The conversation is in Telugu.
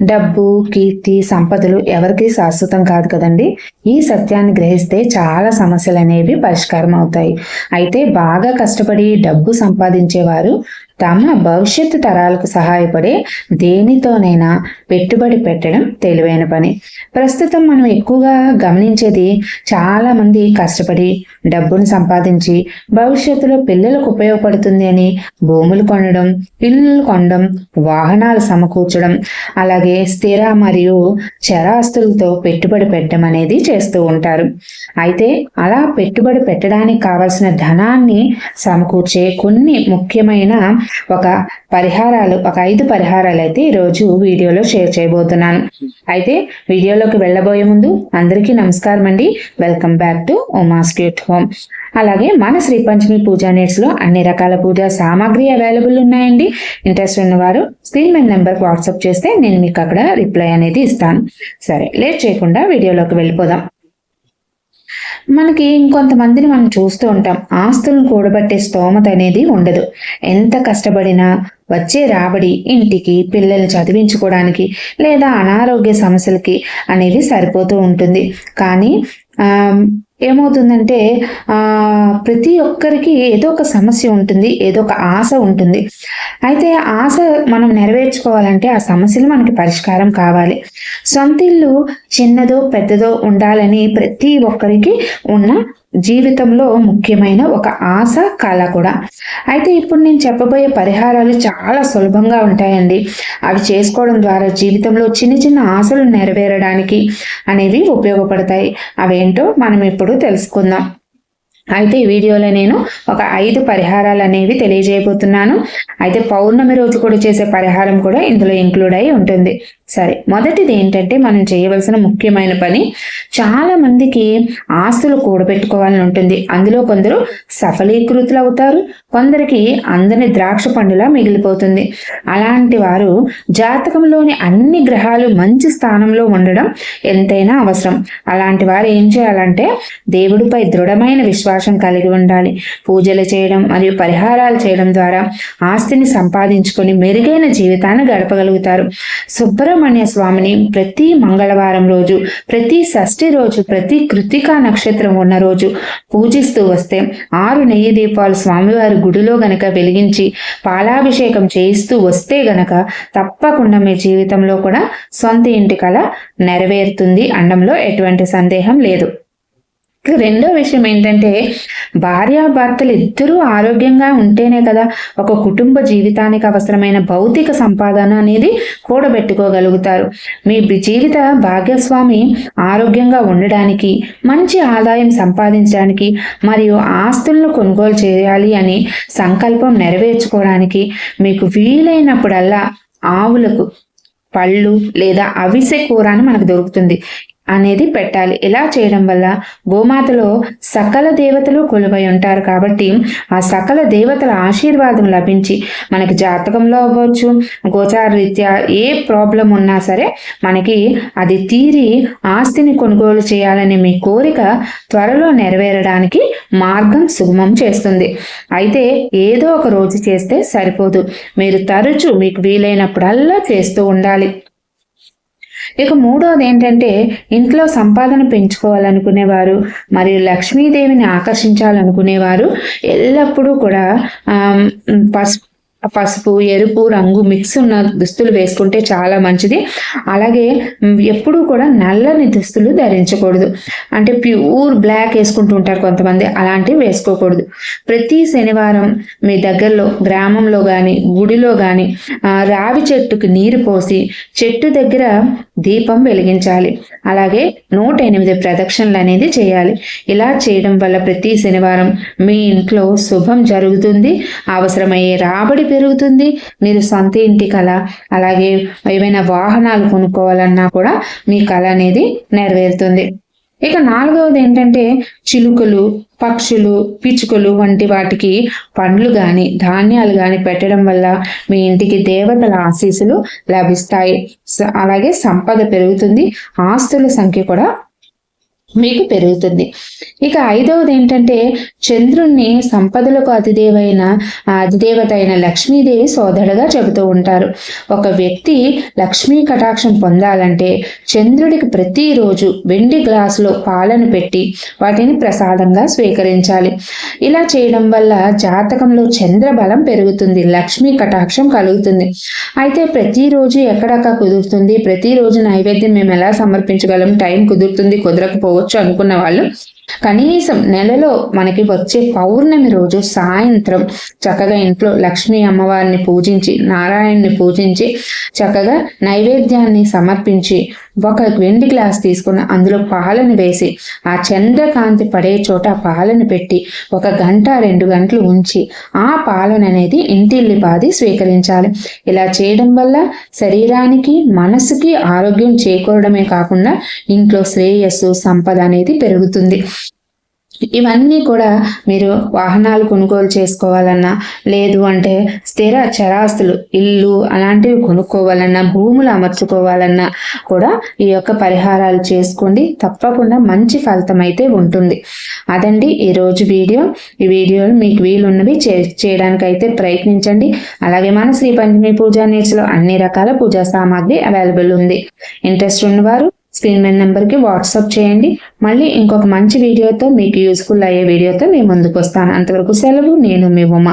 డబ్బు కీర్తి సంపదలు ఎవరికి శాశ్వతం కాదు కదండి. ఈ సత్యాన్ని గ్రహిస్తే చాలా సమస్యలు అనేవి పరిష్కారం అవుతాయి అయితే బాగా కష్టపడి డబ్బు సంపాదించేవారు తమ భవిష్యత్తు తరాలకు సహాయపడే దేనితోనైనా పెట్టుబడి పెట్టడం తెలివైన పని. ప్రస్తుతం మనం ఎక్కువగా గమనించేది చాలా మంది కష్టపడి డబ్బును సంపాదించి భవిష్యత్తులో పిల్లలకు ఉపయోగపడుతుంది అని భూములు కొనడం ఇల్లు కొనడం వాహనాలు సమకూర్చడం అలాగే స్థిర మరియు చరాస్తులతో పెట్టుబడి పెట్టడం అనేది చేస్తూ ఉంటారు. అయితే అలా పెట్టుబడి పెట్టడానికి కావలసిన ధనాన్ని సమకూర్చే కొన్ని ముఖ్యమైన ఒక పరిహారాలు ఒక ఐదు పరిహారాలు అయితే ఈరోజు వీడియోలో షేర్ చేయబోతున్నాను. అయితే వీడియోలోకి వెళ్ళబోయే ముందు అందరికీ నమస్కారం అండి. Welcome back to Uma's cute home అలాగే మన శ్రీ పంచమి పూజా నెట్స్లో అన్ని రకాల పూజా సామాగ్రి అవైలబుల్ ఉన్నాయండి. ఇంట్రెస్ట్ ఉన్నవారు స్క్రీన్ మీద నెంబర్ వాట్సాప్ చేస్తే నేను మీకు అక్కడ రిప్లై అనేది ఇస్తాను. సరే లేట్ చేయకుండా వీడియోలోకి వెళ్ళిపోదాం. మనకి ఇంకొంతమందిని మనం చూస్తూ ఉంటాం. ఆస్తులను కూడబట్టే స్తోమత అనేది ఉండదు. ఎంత కష్టపడినా వచ్చే రాబడి ఇంటికి పిల్లల్ని చదివించుకోవడానికి లేదా అనారోగ్య సమస్యలకి అనేది సరిపోతూ ఉంటుంది. కానీ ఏమవుతుందంటే ప్రతి ఒక్కరికి ఏదో ఒక సమస్య ఉంటుంది ఏదో ఒక ఆశ ఉంటుంది. అయితే ఆశ మనం నెరవేర్చుకోవాలంటే ఆ సమస్యలు మనకి పరిష్కారం కావాలి. సొంత ఇల్లు చిన్నదో పెద్దదో ఉండాలని ప్రతి ఒక్కరికి ఉన్న జీవితంలో ముఖ్యమైన ఒక ఆశ కళ కూడా. అయితే ఇప్పుడు నేను చెప్పబోయే పరిహారాలు చాలా సులభంగా ఉంటాయండి. అవి చేసుకోవడం ద్వారా జీవితంలో చిన్న చిన్న ఆశలు నెరవేరడానికి అనేవి ఉపయోగపడతాయి. అవేంటో మనం ఇప్పుడు తెలుసుకుందాం. అయితే ఈ వీడియోలో నేను ఒక ఐదు పరిహారాలు అనేవి తెలియజేయబోతున్నాను. అయితే పౌర్ణమి రోజు కూడా చేసే పరిహారం కూడా ఇందులో ఇంక్లూడ్ అయి ఉంటుంది. సరే మొదటిది ఏంటంటే మనం చేయవలసిన ముఖ్యమైన పని చాలా మందికి ఆస్తులు కూడబెట్టుకోవాలని ఉంటుంది. అందులో కొందరు సఫలీకృతులు అవుతారు కొందరికి అందని ద్రాక్ష పండులా మిగిలిపోతుంది. అలాంటి వారు జాతకంలోని అన్ని గ్రహాలు మంచి స్థానంలో ఉండడం ఎంతైనా అవసరం. అలాంటి వారు ఏం చేయాలంటే దేవుడిపై దృఢమైన విశ్వాసం అవకాశం కలిగి ఉండాలి. పూజలు చేయడం మరియు పరిహారాలు చేయడం ద్వారా ఆస్తిని సంపాదించుకొని మెరుగైన జీవితాన్ని గడపగలుగుతారు. సుబ్రహ్మణ్య స్వామిని ప్రతి మంగళవారం రోజు ప్రతి షష్ఠి రోజు ప్రతి కృతికా నక్షత్రం ఉన్న రోజు పూజిస్తూ వస్తే ఆరు నెయ్యి దీపాలు స్వామివారి గుడిలో గనక వెలిగించి పాలాభిషేకం చేయిస్తూ వస్తే గనక తప్పకుండా మీ జీవితంలో కూడా సొంత ఇంటి కళ నెరవేరుతుంది. అండంలో ఎటువంటి సందేహం లేదు. రెండో విషయం ఏంటంటే భార్యాభర్తలు ఇద్దరూ ఆరోగ్యంగా ఉంటేనే కదా ఒక కుటుంబ జీవితానికి అవసరమైన భౌతిక సంపాదన అనేది కూడబెట్టుకోగలుగుతారు. మీ జీవిత భాగ్యస్వామి ఆరోగ్యంగా ఉండడానికి మంచి ఆదాయం సంపాదించడానికి మరియు ఆస్తులను కొనుగోలు చేయాలి అని సంకల్పం నెరవేర్చుకోవడానికి మీకు వీలైనప్పుడల్లా ఆవులకు పళ్ళు లేదా అవిసె కూర అని మనకు దొరుకుతుంది. అనేది పెట్టాలి. ఇలా చేయడం వల్ల గోమాతలో సకల దేవతలు కొలువై ఉంటారు కాబట్టి ఆ సకల దేవతల ఆశీర్వాదం లభించి మనకి జాతకంలో అవ్వచ్చు గోచార రీత్యా ఏ ప్రాబ్లం ఉన్నా సరే మనకి అది తీరి ఆస్తిని కొనుగోలు చేయాలనే మీ కోరిక త్వరలో నెరవేరడానికి మార్గం సుగమం చేస్తుంది. అయితే ఏదో ఒక రోజు చేస్తే సరిపోదు. మీరు తరచూ మీకు వీలైనప్పుడల్లా చేస్తూ ఉండాలి. ఇక మూడోది ఏంటంటే ఇంట్లో సంపాదన పెంచుకోవాలనుకునేవారు మరియు లక్ష్మీదేవిని ఆకర్షించాలనుకునేవారు ఎల్లప్పుడూ కూడా పసుపు పసుపు ఎరుపు రంగు మిక్స్ ఉన్న దుస్తులు వేసుకుంటే చాలా మంచిది. అలాగే ఎప్పుడూ కూడా నల్లని దుస్తులు ధరించకూడదు. అంటే ప్యూర్ బ్లాక్ వేసుకుంటూ ఉంటారు కొంతమంది అలాంటివి వేసుకోకూడదు. ప్రతి శనివారం మీ దగ్గరలో గ్రామంలో కానీ గుడిలో కానీ రావి చెట్టుకు నీరు పోసి చెట్టు దగ్గర దీపం వెలిగించాలి. అలాగే నూట ఎనిమిది ప్రదక్షిణలు అనేది చేయాలి. ఇలా చేయడం వల్ల ప్రతి శనివారం మీ ఇంట్లో శుభం జరుగుతుంది. అవసరమయ్యే రాబడి పెరుగుతుంది. మీరు సొంత ఇంటి కళ అలాగే ఏవైనా వాహనాలు కొనుక్కోవాలన్నా కూడా మీ కళ అనేది నెరవేరుతుంది. ఇక నాలుగవది ఏంటంటే చిలుకలు పక్షులు పిచ్చుకలు వంటి వాటికి పండ్లు గాని ధాన్యాలు గాని పెట్టడం వల్ల మీ ఇంటికి దేవతల ఆశీస్సులు లభిస్తాయి. అలాగే సంపద పెరుగుతుంది. ఆస్తుల సంఖ్య కూడా మీకు పెరుగుతుంది. ఇక ఐదవది ఏంటంటే చంద్రుణ్ణి సంపదలకు అతిదేవైన ఆ అధిదేవత అయిన లక్ష్మీదేవి సోదరుడుగా చెబుతూ ఉంటారు. ఒక వ్యక్తి లక్ష్మీ కటాక్షం పొందాలంటే చంద్రుడికి ప్రతిరోజు వెండి గ్లాసులో పాలను పెట్టి వాటిని ప్రసాదంగా స్వీకరించాలి. ఇలా చేయడం వల్ల జాతకంలో చంద్ర బలం పెరుగుతుంది లక్ష్మీ కటాక్షం కలుగుతుంది. అయితే ప్రతిరోజు ఎక్కడక్క కుదురుతుంది? ప్రతిరోజు నైవేద్యం మేము ఎలా సమర్పించగలం? టైం కుదురుతుంది కుదరకపోవచ్చు. అనుకున్న వాళ్ళు. కనీసం నెలలో మనకి వచ్చే పౌర్ణమి రోజు సాయంత్రం చక్కగా ఇంట్లో లక్ష్మీ అమ్మవారిని పూజించి నారాయణ్ణి పూజించి చక్కగా నైవేద్యాన్ని సమర్పించి ఒక వెండి గ్లాస్ తీసుకుని అందులో పాలను వేసి ఆ చంద్రకాంతి పడే చోట ఆ పాలను పెట్టి ఒక గంట రెండు గంటలు ఉంచి ఆ పాలన అనేది ఇంటిల్లిపాది స్వీకరించాలి. ఇలా చేయడం వల్ల శరీరానికి మనసుకి ఆరోగ్యం చేకూరడమే కాకుండా ఇంట్లో శ్రేయస్సు సంపద అనేది పెరుగుతుంది. ఇవన్నీ కూడా మీరు వాహనాలు కొనుగోలు చేసుకోవాలన్నా లేదు అంటే స్థిర చరాస్తులు ఇల్లు అలాంటివి కొనుక్కోవాలన్నా భూములు అమర్చుకోవాలన్నా కూడా ఈ యొక్క పరిహారాలు చేసుకోండి. తప్పకుండా మంచి ఫలితం అయితే ఉంటుంది. అదండి ఈరోజు వీడియో. ఈ వీడియోలు మీకు వీలున్నవి చే చేయడానికి అయితే ప్రయత్నించండి. అలాగే మన శ్రీ పంచమి పూజా నేర్చులో అన్ని రకాల పూజా సామాగ్రి అవైలబుల్ ఉంది. ఇంట్రెస్ట్ ఉన్నవారు స్క్రీన్ మీద నెంబర్కి వాట్సాప్ చేయండి. మళ్ళీ ఇంకొక మంచి వీడియోతో మీకు యూస్ఫుల్ అయ్యే వీడియోతో మీ ముందుకు వస్తాను. అంతవరకు సెలవు నేను మీ ఉమ.